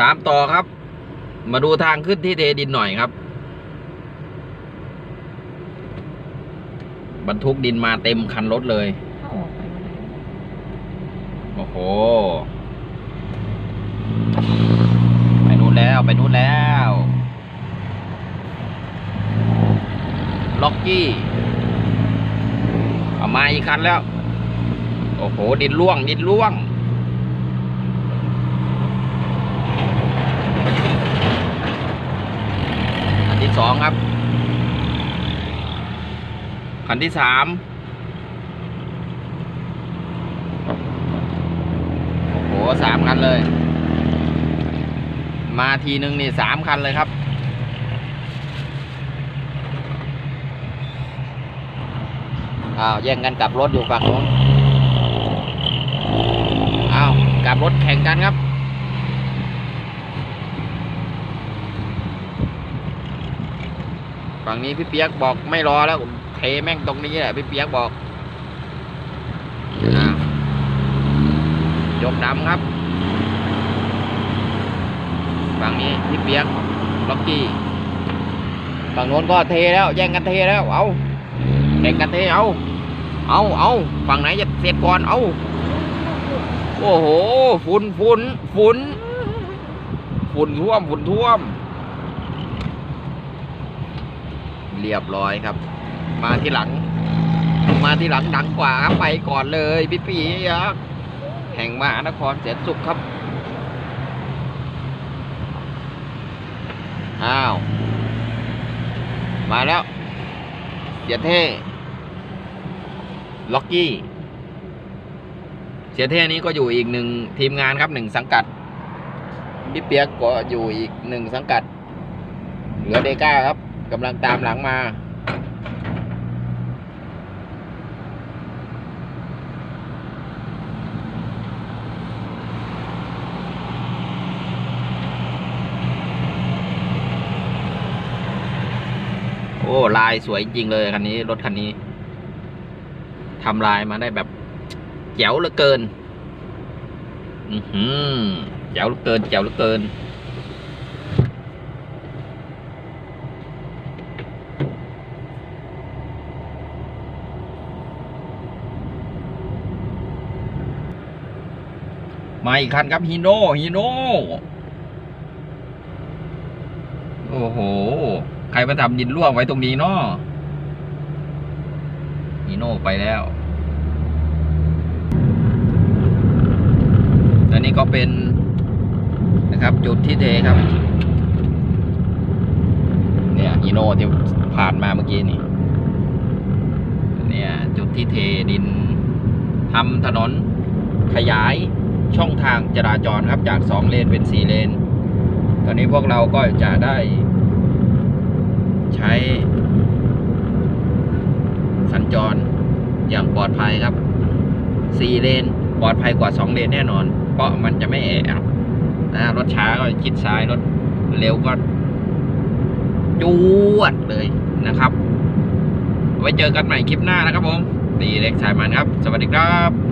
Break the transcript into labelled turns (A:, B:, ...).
A: ตามต่อครับ มาดูทางขึ้นที่เทดินหน่อยครับ บรรทุกดินมาเต็มคันรถเลย โอ้โห ไปนู่นแล้วไปนู่นแล้ว ล็อกกี้เอามาอีกคันแล้ว โอ้โห ดินล่วง ดินล่วง ที่สองครับ คันที่สามโอ้โหสามคันเลย มาทีนึงนี่สามคันเลยครับอ้าวแย่งกันกลับรถอยู่ฝั่งนู้นอ้าวกลับรถแข่งกันครับ ฝั่งนี้พี่เปียกบอกไม่รอแล้วเทแม่งตรงนี้แหละพี่เปียกบอกอ้าวยกดำครับ ฝั่งนี้พี่เปียกล็อกกี้ฝั่งโน้นก็เทแล้วแย่งกันเทแล้ว เอาแข่งกันเทเอาเอาเอาฝั่งไหนจะเสร็จก่อนเอาโอ้โหฝุ่นฝุ่นฝุ่นฝุ่นท่วมฝุ่นท่วม เรียบร้อยครับ มาที่หลัง มาที่หลังดังกว่าครับไปก่อนเลยพี่ปียักแห่งมหานครเสียสุขครับ อ้าว มาแล้วเสียเท่ล็อกกี้ เสียเท่นี้ก็อยู่อีกหนึ่งทีมงานครับหนึ่งสังกัดพี่เปียกก็อยู่อีกหนึ่งสังกัด เหลือเดก้าครับ กำลังตามหลังมา โอ้ ลายสวยจริงเลยคันนี้ รถคันนี้ทำลายมาได้แบบแจ๋วเหลือเกิน อือหือแจ๋วเหลือเกินแจ๋วเหลือเกิน มาอีกคันครับฮีโน่ฮีโน่โอ้โห ใครมาทำดินร่วงไว้ตรงนี้เนาะฮีโน่ไปแล้วและนี่ก็เป็นนะครับจุดที่เทครับ เนี่ยฮีโน่ที่ผ่านมาเมื่อกี้นี่เนี่ยจุดที่เทดินทำถนนขยาย ช่องทางจราจรครับจากสองเลนเป็นสี่เลน ตอนนี้พวกเราก็จะได้ใช้สัญจรอย่างปลอดภัยครับสี่เลนปลอดภัยกว่าสองเลนแน่นอน เพราะมันจะไม่แออัดนะรถช้าก็ชิดซ้ายรถเร็วก็จวดเลยนะครับ ไว้เจอกันใหม่คลิปหน้านะครับผมตีเล็กสายมันครับ สวัสดีครับ